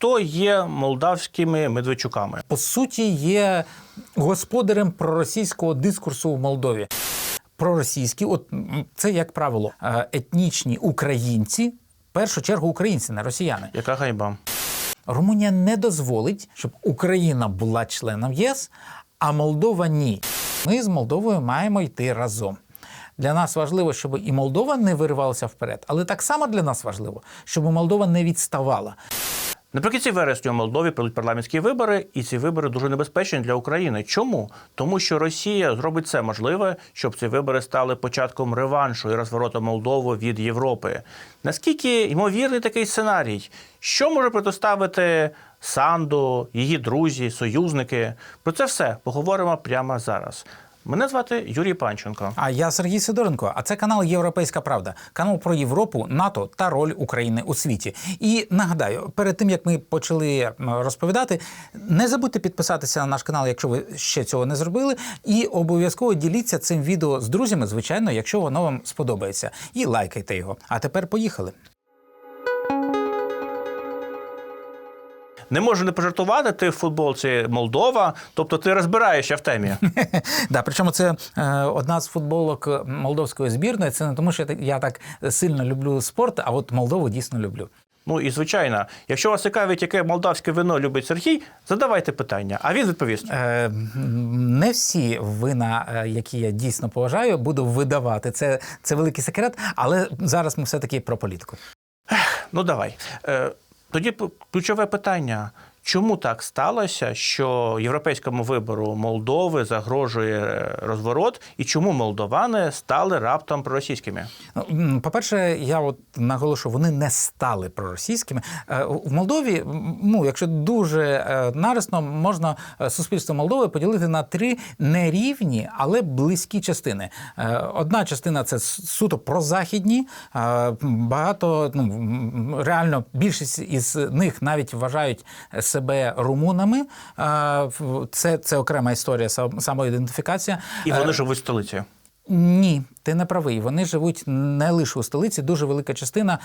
хто є молдавськими медведчуками? по суті є господарем проросійського дискурсу в Молдові. Проросійські, от це як правило, е, етнічні українці, в першу чергу українці, не росіяни. Яка гайба? Румунія не дозволить, щоб Україна була членом ЄС, а Молдова ні. Ми з Молдовою маємо йти разом. Для нас важливо, щоб і Молдова не виривалася вперед, але так само для нас важливо, щоб Молдова не відставала. Наприкінці вересня у Молдові пройдуть парламентські вибори, і ці вибори дуже небезпечні для України. Чому? Тому що Росія зробить все можливе, щоб ці вибори стали початком реваншу і розвороту Молдови від Європи. Наскільки ймовірний такий сценарій? Що може протиставити Санду, її друзі, союзники? Про це все поговоримо прямо зараз. Мене звати Юрій Панченко. А я Сергій Сидоренко. А це канал Європейська Правда, канал про Європу, НАТО та роль України у світі. І нагадаю, перед тим як ми почали розповідати, не забудьте підписатися на наш канал, якщо ви ще цього не зробили, і обов'язково діліться цим відео з друзями, звичайно, якщо воно вам сподобається, і лайкайте його. А тепер поїхали. Не можу не пожартувати. Ти в футболці Молдова, тобто ти розбираєшся в темі. Да, причому це е, одна з футболок молдовської збірної. Це не тому, що я так- сильно люблю спорт, а от Молдову дійсно люблю. Ну і звичайно, якщо вас цікавить, яке молдавське вино любить Сергій, задавайте питання, а він відповість. Е, Не всі вина, е, які я дійсно поважаю, буду видавати. Це, це великий секрет, але зараз ми все-таки про політику. Ну давай. Е, тоді ключове питання. Чому так сталося, що європейському вибору Молдови загрожує розворот, і чому молдовани стали раптом проросійськими? Ну, По-перше, я от наголошую, вони не стали проросійськими. Е, В Молдові, ну, якщо дуже е, нарисно, можна е, суспільство Молдови поділити на три нерівні, але близькі частини. Е, Одна частина це суто прозахідні. е, Багато, ну, реально, більшість із них навіть вважають себе румунами. Е, Це, це окрема історія, самоідентифікація. І вони живуть в столиці. Ні, ти не правий. Вони живуть не лише у столиці. Дуже велика частина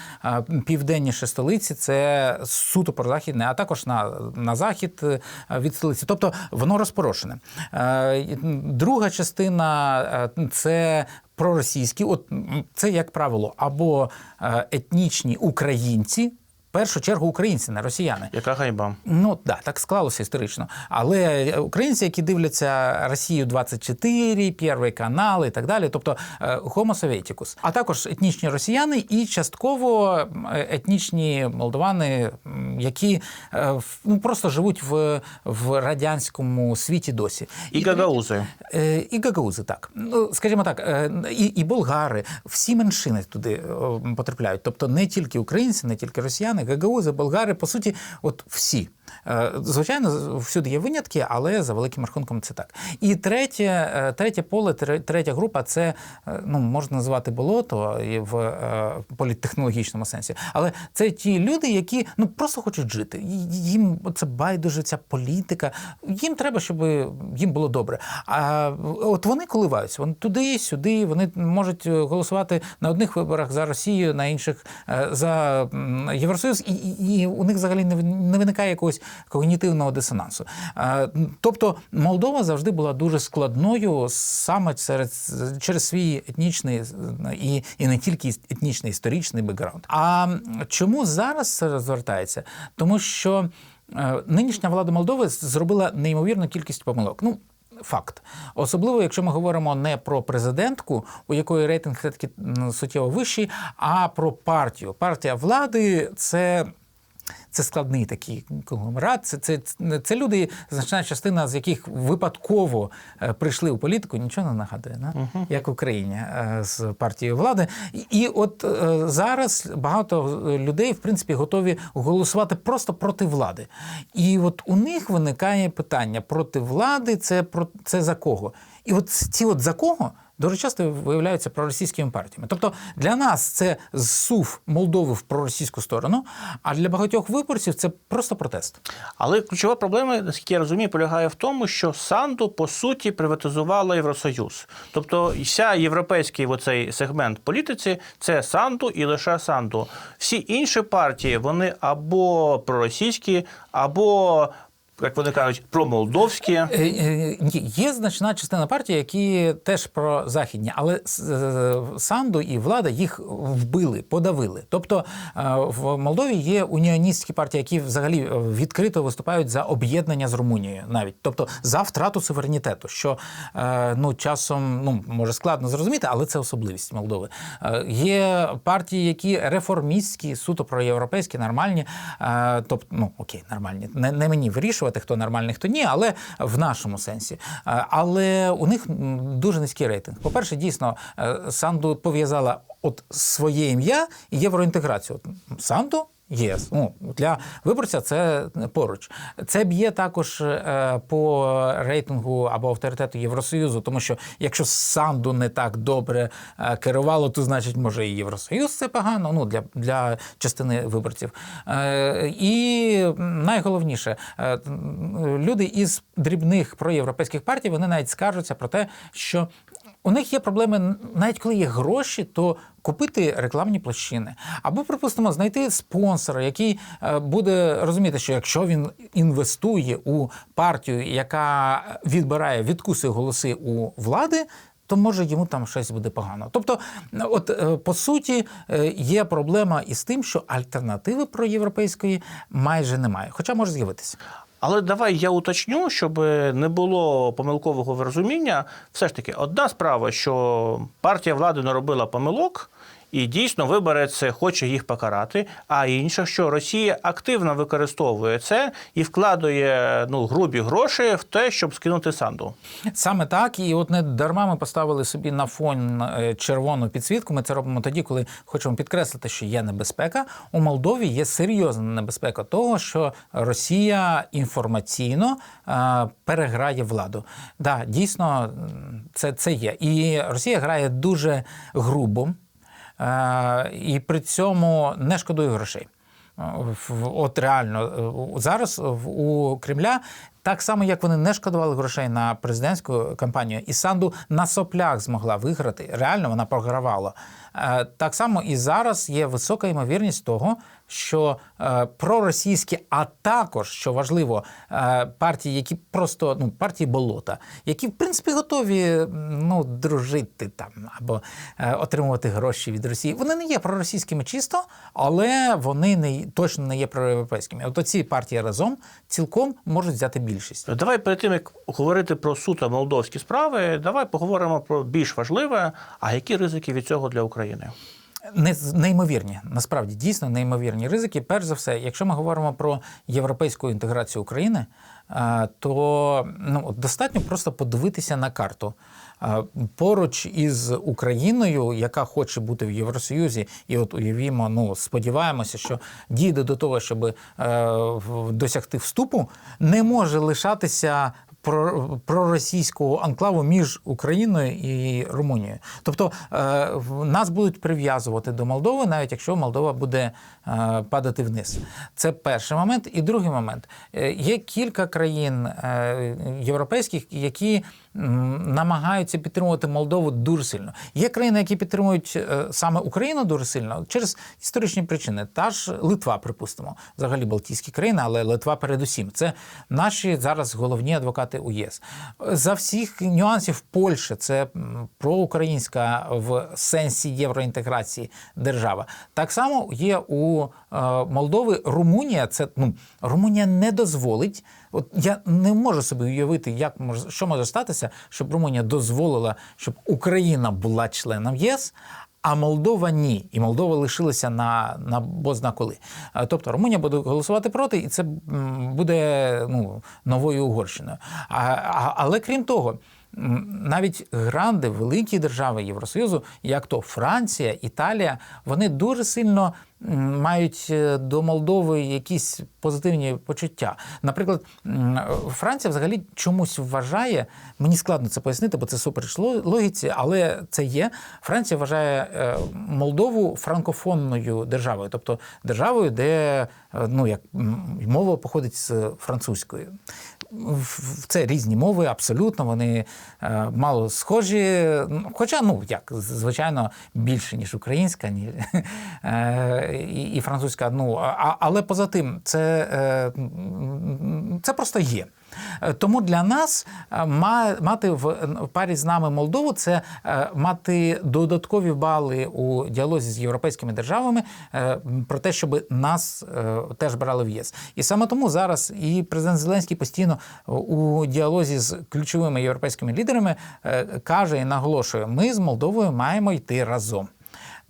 південніше столиці це суто прозахідне, а також на, на захід е, від столиці. Тобто воно розпорошене. Е, Друга частина е, це проросійські. От це, як правило, або е, етнічні українці. Першу чергу українці, не росіяни. Яка гайба? Ну да, так склалося історично. Але українці, які дивляться Росію 24, Перший канал і так далі, тобто е, Homo Sovieticus. а також етнічні росіяни і частково е, етнічні молдовани, які е, ну, просто живуть в, в радянському світі досі. І гагаузи. Е, І гагаузи, так. Ну, скажімо так, е, і, і болгари, всі меншини туди потрапляють. Тобто не тільки українці, не тільки росіяни, гагаузи, болгари, по суті, от всі. Е, Звичайно, всюди є винятки, але за великим рахунком це так. І третє, е, третє поле, тре- третя група це е, ну, можна назвати болото в політтехнологічному сенсі. Але це ті люди, які ну просто хочуть жити. Їм це байдуже ця політика. Їм треба, щоб їм було добре. А от вони коливаються. Вони туди, сюди. Вони можуть голосувати на одних виборах за Росію, на інших за Євросоюз, і, і, і у них взагалі не виникає якогось когнітивного дисонансу. Е, Тобто Молдова завжди була дуже складною саме серед, через свій етнічний е, і, і не тільки етнічний історичний бекграунд. А чому зараз це розвертається? Тому що е, нинішня влада Молдови зробила неймовірну кількість помилок. Ну, Факт, особливо, якщо ми говоримо не про президентку, у якої рейтинг все-таки суттєво вищий, а про партію. Партія влади це. Це складний такий конгломерат. Це, це, це люди, значна частина з яких випадково е, прийшли у політику, нічого не нагадує, не? як в Україні е, з партією влади. І, і от е, зараз багато людей, в принципі, готові голосувати просто проти влади. І от у них виникає питання проти влади це, про, це за кого? І от ці от за кого дуже часто виявляються проросійськими партіями. Тобто для нас це зсув Молдови в проросійську сторону, а для багатьох виборців це просто протест. Але ключова проблема, наскільки я розумію, полягає в тому, що Санду по суті приватизувала Євросоюз. Тобто, вся європейський оцей сегмент політиці це Санду і лише Санду. Всі інші партії вони або проросійські, або як вони кажуть, промолдовські. Е, е, ні, Є значна частина партій, які теж про західні, але Санду і влада їх вбили, подавили. Тобто е, в Молдові є уніоністські партії, які взагалі відкрито виступають за об'єднання з Румунією, навіть тобто за втрату суверенітету, що ну часом ну може складно зрозуміти, але це особливість Молдови. Є партії, які реформістські, суто проєвропейські, нормальні. Тобто, ну окей, нормальні. Не, не мені вирішувати, хто нормальний, хто ні, але в нашому сенсі. Е, Але у них дуже низький рейтинг. По-перше, дійсно, е, Санду пов'язала от своє ім'я і євроінтеграцію. Санду ЄС. Ну, для виборця це поруч. Це б'є також е, по рейтингу або авторитету Євросоюзу, тому що якщо Санду не так добре е, керувало, то значить може і Євросоюз це погано. Ну для, для частини виборців. Е, і найголовніше, люди із дрібних проєвропейських партій вони навіть скаржуться про те, що у них є проблеми, навіть коли є гроші, то купити рекламні площини. Або, припустимо, знайти спонсора, який е, буде розуміти, що якщо він інвестує у партію, яка відбирає відкуси голоси у влади. То може йому там щось буде погано. Тобто, от е, по суті, е, є проблема із тим, що альтернативи проєвропейської майже немає, хоча може з'явитися. Але давай я уточню, щоб не було помилкового розуміння. Все ж таки, одна справа, що партія влади наробила помилок. І дійсно виборець хоче їх покарати. А інша, що Росія активно використовує це і вкладує ну грубі гроші в те, щоб скинути санду. Саме так, і от не дарма ми поставили собі на фон е, червону підсвітку. Ми це робимо тоді, коли хочемо підкреслити, що є небезпека. У Молдові є серйозна небезпека того, що Росія інформаційно е, переграє владу. Да, дійсно, це, це є. І Росія грає дуже грубо і при цьому не шкодує грошей. От реально е, зараз у Кремля так само, як вони не шкодували грошей на президентську кампанію, і Санду на соплях змогла виграти. Реально вона програвала. Е, Так само і зараз є висока ймовірність того, що е, проросійські, а також що важливо, е, партії, які просто ну партії болота, які в принципі готові ну дружити там або отримувати гроші від Росії. Вони не є проросійськими чисто, але вони не точно не є проєвропейськими. От оці партії разом цілком можуть взяти більшість. Давай перед тим як говорити про суто молдовські справи, давай поговоримо про більш важливе. А які ризики від цього для України? Не- Неймовірні, насправді дійсно неймовірні ризики. Перш за все, якщо ми говоримо про європейську інтеграцію України, е, то ну, достатньо просто подивитися на карту. Е, Поруч із Україною, яка хоче бути в Євросоюзі, і от уявімо, ну сподіваємося, що дійде до того, щоб е, досягти вступу, не може лишатися проросійського анклаву між Україною і Румунією. Тобто е, нас будуть прив'язувати до Молдови, навіть якщо Молдова буде е, падати вниз. Це перший момент. І другий момент. Е, Є кілька країн європейських, які намагаються підтримувати Молдову дуже сильно. Є країни, які підтримують саме Україну дуже сильно через історичні причини. Та ж Литва, припустимо, взагалі Балтійські країни, але Литва передусім. Це наші зараз головні адвокати у ЄС. За всіх нюансів Польща це проукраїнська в сенсі євроінтеграції держава. Так само є у е, Молдови Румунія. Це ну Румунія не дозволить. От я не можу собі уявити, як може що може статися, щоб Румунія дозволила, щоб Україна була членом єС. А Молдова ні, і Молдова лишилася на, на бозна коли. Тобто Румунія буде голосувати проти, і це буде ну, новою Угорщиною. А, а, але крім того, навіть гранди, великі держави Євросоюзу, як то Франція, Італія, вони дуже сильно мають е, до Молдови якісь позитивні почуття. Наприклад, Франція взагалі чомусь вважає, мені складно це пояснити, бо це супереч ло- логіці, але це є. Франція вважає е, Молдову франкофонною державою, тобто державою, де е, ну, як мова походить з французької. Це різні мови, абсолютно. Вони мало схожі. Хоча, ну як, звичайно, більше, ніж українська, ні, і, і французька. Ну, а, але поза тим, це, е, це просто є. Е, Тому для нас е, мати в парі з нами Молдову це мати додаткові бали у діалозі з європейськими державами про те, щоб нас теж брали в ЄС. І саме тому зараз і президент Зеленський постійно у діалозі з ключовими європейськими лідерами каже і наголошує: ми з Молдовою маємо йти разом.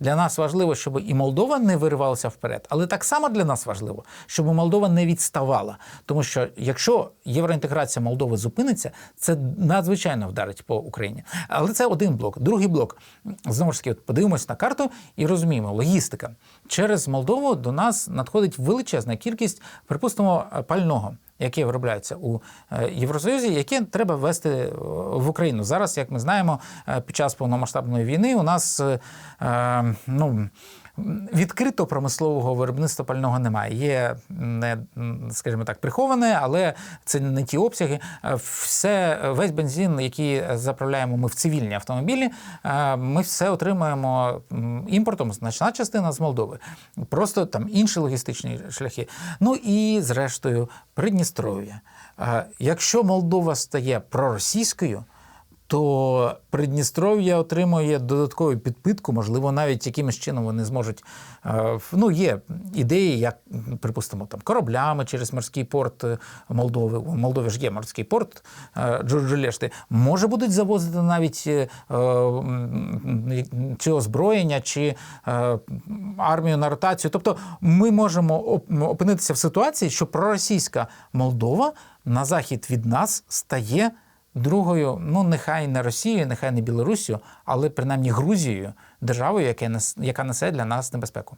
Для нас важливо, щоб і Молдова не виривалася вперед, але так само для нас важливо, щоб Молдова не відставала. Тому що якщо євроінтеграція Молдови зупиниться, це надзвичайно вдарить по Україні. Але це один блок. Другий блок знову ж таки, подивимось на карту і розуміємо, логістика через Молдову до нас надходить величезна кількість, припустимо, пального. Яке виробляється у е, Євросоюзі, яке треба ввести е, в Україну зараз, як ми знаємо, е, під час повномасштабної війни у нас ну. Відкрито промислового виробництва пального немає. Є не, скажімо так, приховане, але це не ті обсяги. Все, весь бензин, який заправляємо ми в цивільні автомобілі, ми все отримуємо імпортом, значна частина з Молдови. Просто там інші логістичні шляхи. Ну і зрештою, Придністров'я. Е, Якщо Молдова стає проросійською, то Придністров'я отримує додаткову підпитку, можливо, навіть якимось чином вони зможуть. е, Ну, є ідеї, як, припустимо, там кораблями через морський порт е, Молдови. У Молдові ж є морський порт е, Джорджелешти. Може будуть завозити навіть чи озброєння, чи армію на ротацію. Тобто ми можемо опинитися в ситуації, що проросійська Молдова на захід від нас стає другою, ну нехай не Росією, нехай не Білорусію, але принаймні Грузією, державою, яка яка несе для нас небезпеку.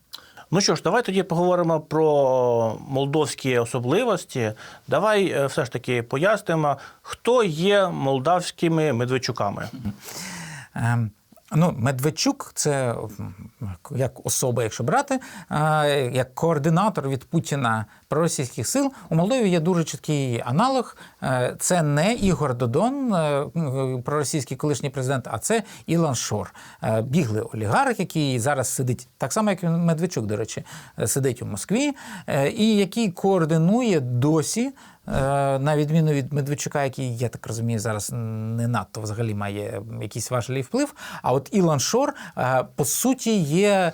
Ну що ж, давай тоді поговоримо про молдовські особливості. Давай е, все ж таки пояснимо, хто є молдавськими медведчуками. Ну, Медведчук це як особа, якщо брати, як координатор від Путіна проросійських сил. У Молдові є дуже чіткий аналог. Е, Це не Ігор Додон, е, проросійський колишній президент, а це Ілон Шор, е, біглий олігарх, який зараз сидить, так само, як Медведчук, до речі, сидить у Москві, і який координує досі. Е, На відміну від Медведчука, який, я так розумію, зараз не надто взагалі має якийсь важливий вплив. А от Ілон Шор, е, по суті, є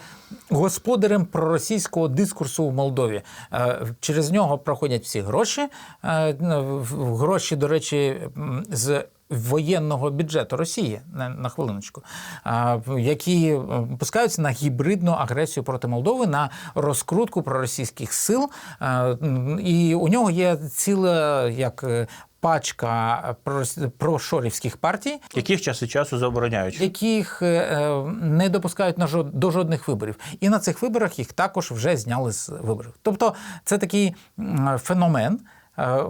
господарем проросійського дискурсу в Молдові. Е, Через нього проходять всі гроші. Е, Гроші, до речі, з воєнного бюджету Росії на, на хвилиночку, а, які е, пускаються на гібридну агресію проти Молдови, на розкрутку проросійських сил. А, І у нього є ціла як. е, Пачка прошорівських партій, Яких час від часу забороняють. яких е, не допускають на жод- до жодних виборів. І на цих виборах їх також вже зняли з виборів. Тобто це такий феномен. Е,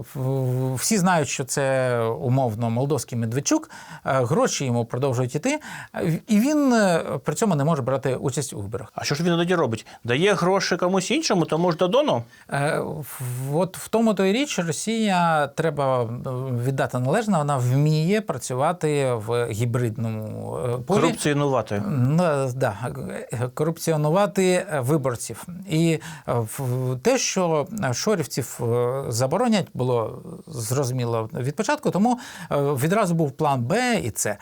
Всі знають, що це умовно молдовський Медведчук, е, гроші йому продовжують іти, е, і він при цьому не може брати участь у виборах. А що ж він тоді робить? Дає гроші комусь іншому, тому ж Додону? В- От в тому то і річ, Росія треба віддати належне, вона вміє працювати в гібридному полі. Корупціонувати. Ну, да, корупціонувати виборців. І те, що шорівців е, заборонять, було зрозуміло від початку, тому е, відразу був план Б і це.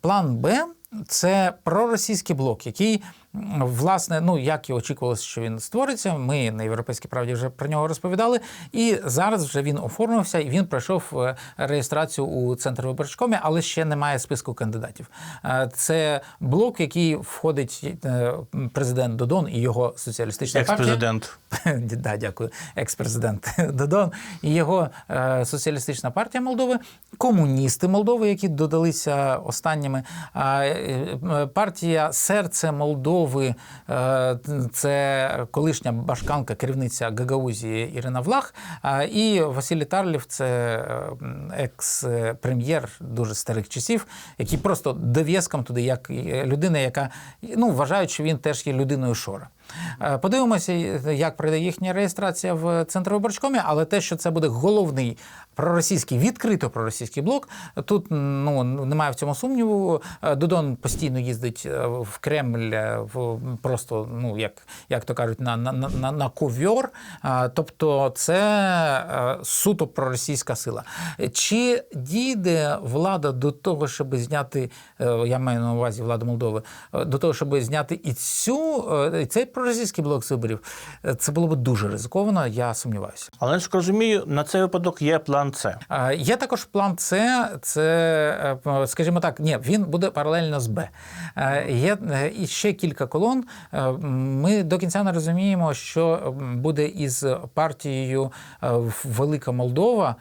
План Б це проросійський блок, який власне, ну як і очікувалося, що він створиться. Ми на європейській правді вже про нього розповідали. І зараз вже він оформився і він пройшов е, реєстрацію у центр виборчкомі, але ще немає списку кандидатів. Е, Це блок, який входить е, президент Додон і його соціалістична партія. Екс-президент. Да, дякую, екс-президент Додон і його соціалістична партія Молдови, комуністи Молдови, які додалися останніми. Партія Серце Молдови е, це колишня башканка, керівниця Гагаузії Ірина Влах. І Василій Тарлів це е, екс-прем'єр дуже старих часів, який просто дов'язком туди, як е, людина, яка ну, вважають, що він теж є людиною Шора. Е, Подивимося, як пройде їхня реєстрація в Центровиборчкомі, але те, що це буде головний проросійський, відкрито проросійський блок, тут ну, немає в цьому сумніву. Е, Додон постійно їздить е, в Кремль е, в, просто, ну, як, як то кажуть, на, на, на, на ковьор. Е, Тобто це е, суто проросійська сила. Чи дійде влада до того, щоб зняти, е, я маю на увазі владу Молдови, е, до того, щоб зняти і цю е, і цей проросійський блок з виборів, е, це було б дуже ризиковано, я сумніваюся. Але наскільки розумію, на цей випадок є план С. Є також план С, це, е, скажімо так, ні, він буде паралельно з Б. Е, Є ще кілька колон. Ми до кінця не розуміємо, що буде із партією Велика Молдова,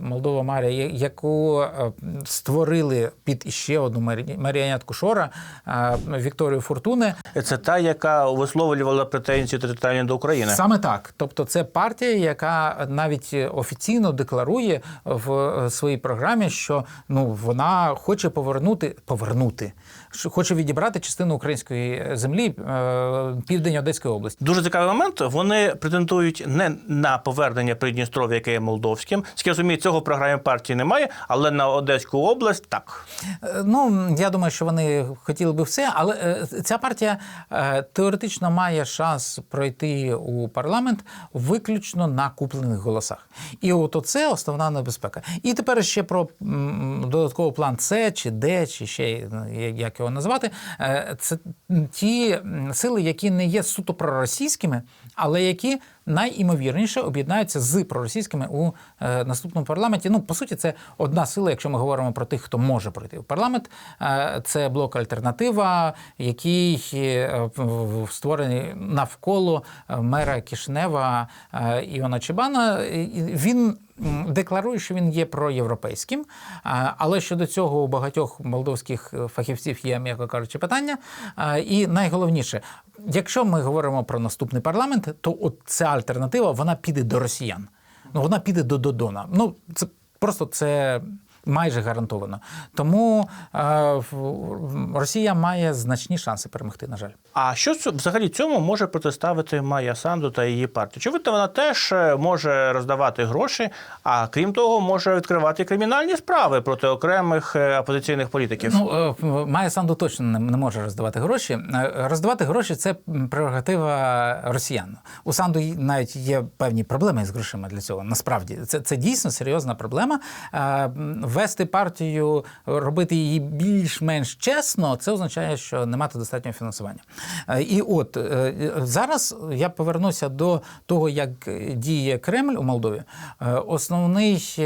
Молдова Марія, яку е, створили під іще одну марі- маріонетку Шора е, Вікторію Фортуне. Це та, яка висловлювала претензії територіальні до України. Саме так. Тобто, це партія, яка навіть офіційно декларує в е, своїй програмі, що ну вона хоче повернути повернути, хоче відібрати частину української землі е, південь Одеської області. Дуже цікавий момент. Вони претендують не на повернення Придністров'я, яке є молдовським. Скільки розумію, цього в програмі партії немає, але на Одеську область так. Е, Ну, я думаю, що вони хотіли би все, але е, ця партія е, теоретично має шанс пройти у парламент виключно на куплених голосах. І от оце основна небезпека. І тепер ще про додатковий план С чи Д, чи ще ну, як- як його назвати. Е, Це ті сили, які не є суто проросійськими, але які найімовірніше об'єднаються з проросійськими у е, наступному парламенті. Ну, по суті, це одна сила, якщо ми говоримо про тих, хто може пройти в парламент. Е, це блок Альтернатива, який е, створений навколо мера Кишнева Іона Чебана. Він декларує, що він є проєвропейським, але щодо цього у багатьох молдовських фахівців є, м'яко кажучи, питання. І найголовніше, якщо ми говоримо про наступний парламент, то от ця альтернатива вона піде до росіян. Ну вона піде до Додона. Ну це просто це. Майже гарантовано. Тому е, Росія має значні шанси перемогти, на жаль. А що взагалі цьому може протиставити Майя Санду та її партія? Очевидно, вона теж е, може роздавати гроші, а крім того, може відкривати кримінальні справи проти окремих е, опозиційних політиків. Ну, е, Майя Санду точно не, не може роздавати гроші. Е, Роздавати гроші це прерогатива росіян. У Санду навіть є певні проблеми з грошима для цього. Насправді, це, це дійсно серйозна проблема. Е, Вести партію, робити її більш-менш чесно, це означає, що не мати достатнього фінансування. Е, І от е, зараз я повернуся до того, як діє Кремль у Молдові. Е, Основний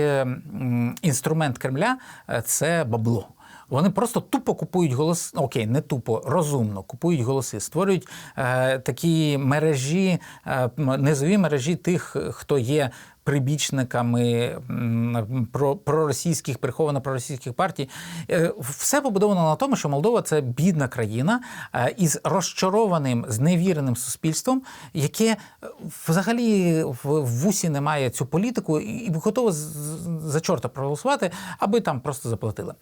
інструмент Кремля це бабло. Вони просто тупо купують голоси. Окей, не тупо, розумно купують голоси, створюють е, такі мережі, е, низові мережі тих, хто є прибічниками про, проросійських, приховано проросійських партій. Е, Все побудовано на тому, що Молдова це бідна країна е, із розчарованим, зневіреним суспільством, яке е, взагалі в вусі не має цю політику і готове за чорта проголосувати, аби там просто заплатили.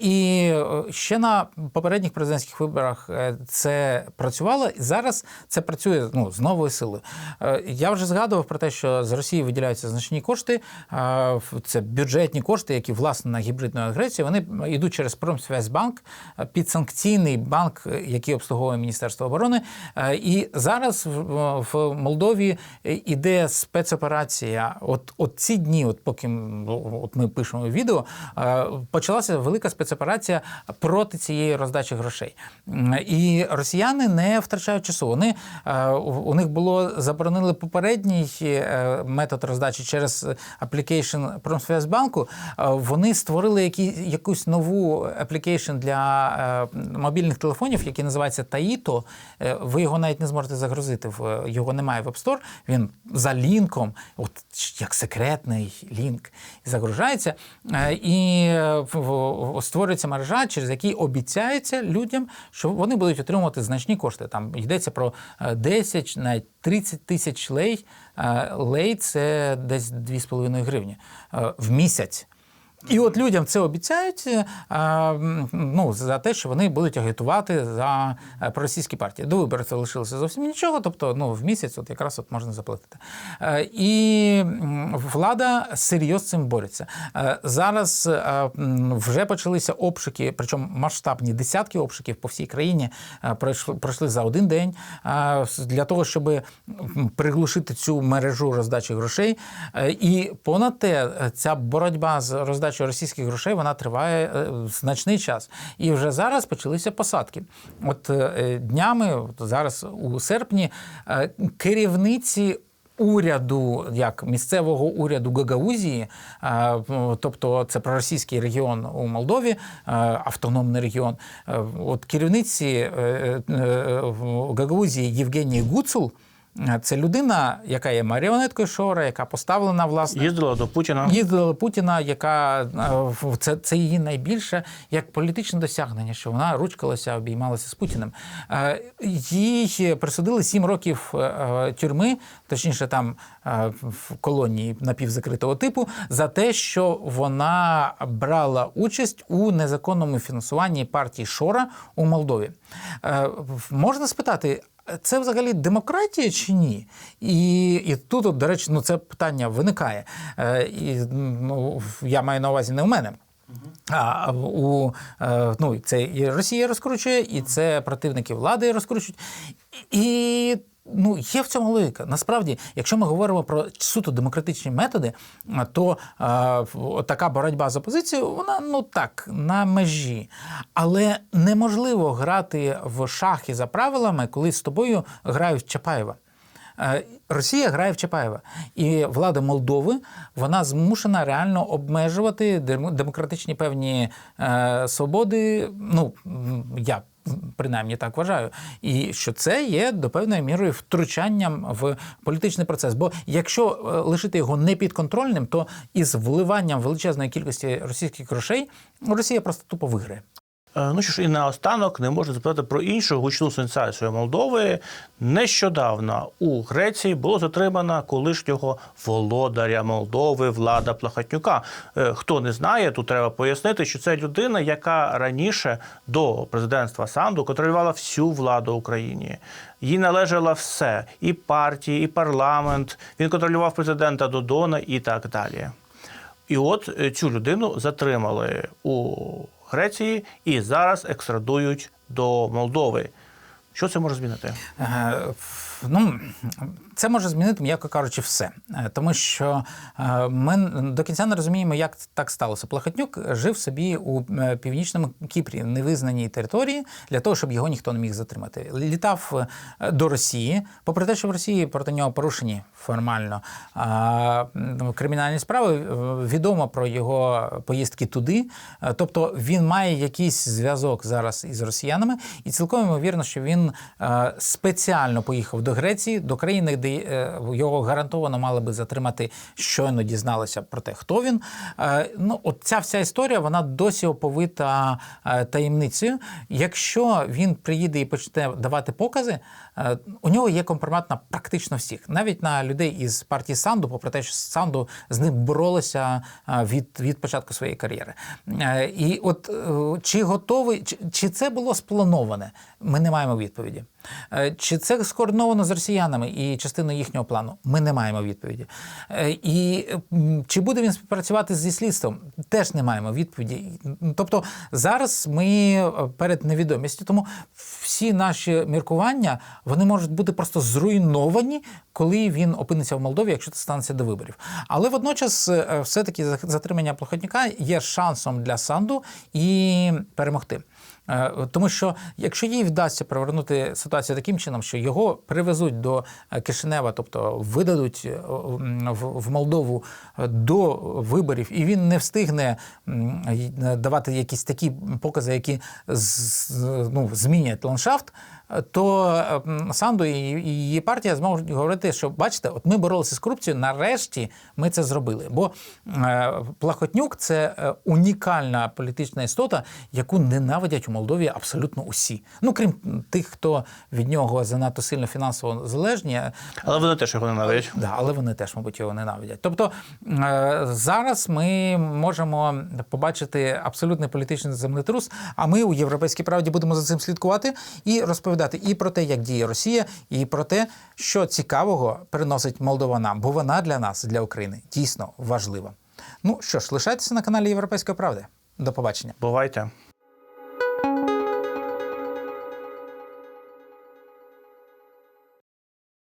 І ще на попередніх президентських виборах це працювало, і зараз це працює ну, з новою силою. Я вже згадував про те, що з Росії виділяються виділяються значні кошти. Це бюджетні кошти, які власне на гібридну агресію. Вони йдуть через Промсвязьбанк, підсанкційний банк, який обслуговує Міністерство оборони. І зараз в- Молдові іде спецоперація. От, от ці дні, от поки от ми пишемо відео, почалася велика спецоперація проти цієї роздачі грошей. І росіяни не втрачають часу. Вони у у них було заборонили попередній е, метод роздачі через аплікейшн Промсвязьбанку. Е, Вони створили які, якусь нову аплікейшн для е, мобільних телефонів, який називається Таїто. Е, Ви його навіть не зможете загрузити. В його немає в App Store. Він за лінком, от як секретний лінк, загружається. Е, І е, створюється мережа, через який обіцяється людям, що вони будуть отримувати значні кошти. Там йдеться про е, 10, навіть 30 тисяч лей. Е, Лей це десь 2,5 гривні е, в місяць. І от людям це обіцяють е, ну, за те, що вони будуть агітувати за е, проросійські партії. До виборів це лишилося зовсім нічого, тобто ну, в місяць от якраз от можна заплатити. Е, І влада серйозно цим бореться. Зараз вже почалися обшуки, причому масштабні десятки обшуків по всій країні пройшли, за один день для того, щоб приглушити цю мережу роздачі грошей. І понад те, ця боротьба з роздачею російських грошей вона триває е, значний час. І вже зараз почалися посадки. От е, днями, от зараз у серпні, е, керівниці. Уряду, як місцевого уряду Гагаузії, е, тобто це проросійський регіон у Молдові, е, автономний регіон. Е, От керівниці е, е, Гагаузії Євгенії Гуцул. Е, Це людина, яка є маріонеткою Шора, яка поставлена власне Їздила до Путіна. їздила Путіна, яка е, це, це її найбільше як політичне досягнення, що вона ручкалася, обіймалася з Путіним. Е, Їй присудили сім років тюрми, точніше, там в колонії напівзакритого типу, за те, що вона брала участь у незаконному фінансуванні партії Шора у Молдові. Можна спитати. Це взагалі демократія чи ні? І, і тут, от, до речі, ну це питання виникає. Е, і, ну, я маю на увазі не у мене. А у е, ну, це і Росія розкручує, і це противники влади розкручують. І ну, є в цьому логіка. Насправді, якщо ми говоримо про суто демократичні методи, то е, така боротьба з опозицією, вона ну так, на межі. Але неможливо грати в шахи за правилами, коли з тобою грають Чапаєва. Е, Росія грає в Чапаєва, і влада Молдови вона змушена реально обмежувати демократичні певні е, свободи. Ну я принаймні так вважаю, і що це є до певної мірою втручанням в політичний процес. Бо якщо е, лишити його непідконтрольним, то із вливанням величезної кількості російських грошей Росія просто тупо виграє. Е, Ну що ж, і наостанок не можу запитати про іншу гучну сенсацію Молдови. Нещодавно у Греції було затримано колишнього володаря Молдови Влада Плахатнюка. Е, Хто не знає, тут треба пояснити, що це людина, яка раніше до президентства Санду контролювала всю владу Україні. Їй належало все: і партії, і парламент. Він контролював президента Додона і так далі. І от е, цю людину затримали у Греції і зараз екстрадують до Молдови. Що це може змінити? Е, Ну, це може змінити, м'яко кажучи, все. Е, Тому що е, ми до кінця не розуміємо, як так сталося. Плахотнюк жив собі у е, північному Кіпрі, невизнаній території, для того, щоб його ніхто не міг затримати. Літав до Росії, попри те, що в Росії проти нього порушені формально кримінальні справи, відомо про його поїздки туди. Тобто він має якийсь зв'язок зараз із росіянами, і цілком ймовірно, що він спеціально поїхав до Греції, до країни, де е, його гарантовано мали би затримати, щойно дізналися про те, хто він. Е, Ну, от ця вся історія вона досі оповита е, таємницею. Якщо він приїде і почне давати покази, у нього є компромат на практично всіх, навіть на людей із партії Санду, попри те, що Санду з ним боролися від, від початку своєї кар'єри. І от чи готовий, чи, чи це було сплановане? Ми не маємо відповіді. Чи це скоординовано з росіянами і частиною їхнього плану? Ми не маємо відповіді. Е, І чи буде він співпрацювати зі слідством? Теж не маємо відповіді. Тобто зараз ми е, перед невідомістю, тому всі наші міркування вони можуть бути просто зруйновані, коли він опиниться в Молдові, якщо це станеться до виборів. Але водночас, е, все-таки за- затримання Плохотняка є шансом для Санду і перемогти. Е, Тому що якщо їй вдасться привернути ситуацію таким чином, що його привезуть до е, Кишинева, тобто видадуть е, в Молдову до виборів, і він не встигне давати якісь такі покази, які ну, змінять ландшафт, то Санду і її партія зможуть говорити, що бачите, от ми боролися з корупцією, нарешті ми це зробили. Бо е, Плахотнюк це е, унікальна політична істота, яку ненавидять у Молдові абсолютно усі. Ну крім тих, хто від нього занадто сильно фінансово залежні. е, Але вони теж його ненавидять. Да, але вони теж, мабуть, його ненавидять. Тобто зараз ми можемо побачити абсолютний політичний землетрус. А ми у європейській правді будемо за цим слідкувати і розповідати і про те, як діє Росія, і про те, що цікавого приносить Молдова нам, бо вона для нас, для України, дійсно важлива. Ну що ж, лишайтеся на каналі Європейської правди. До побачення. Бувайте.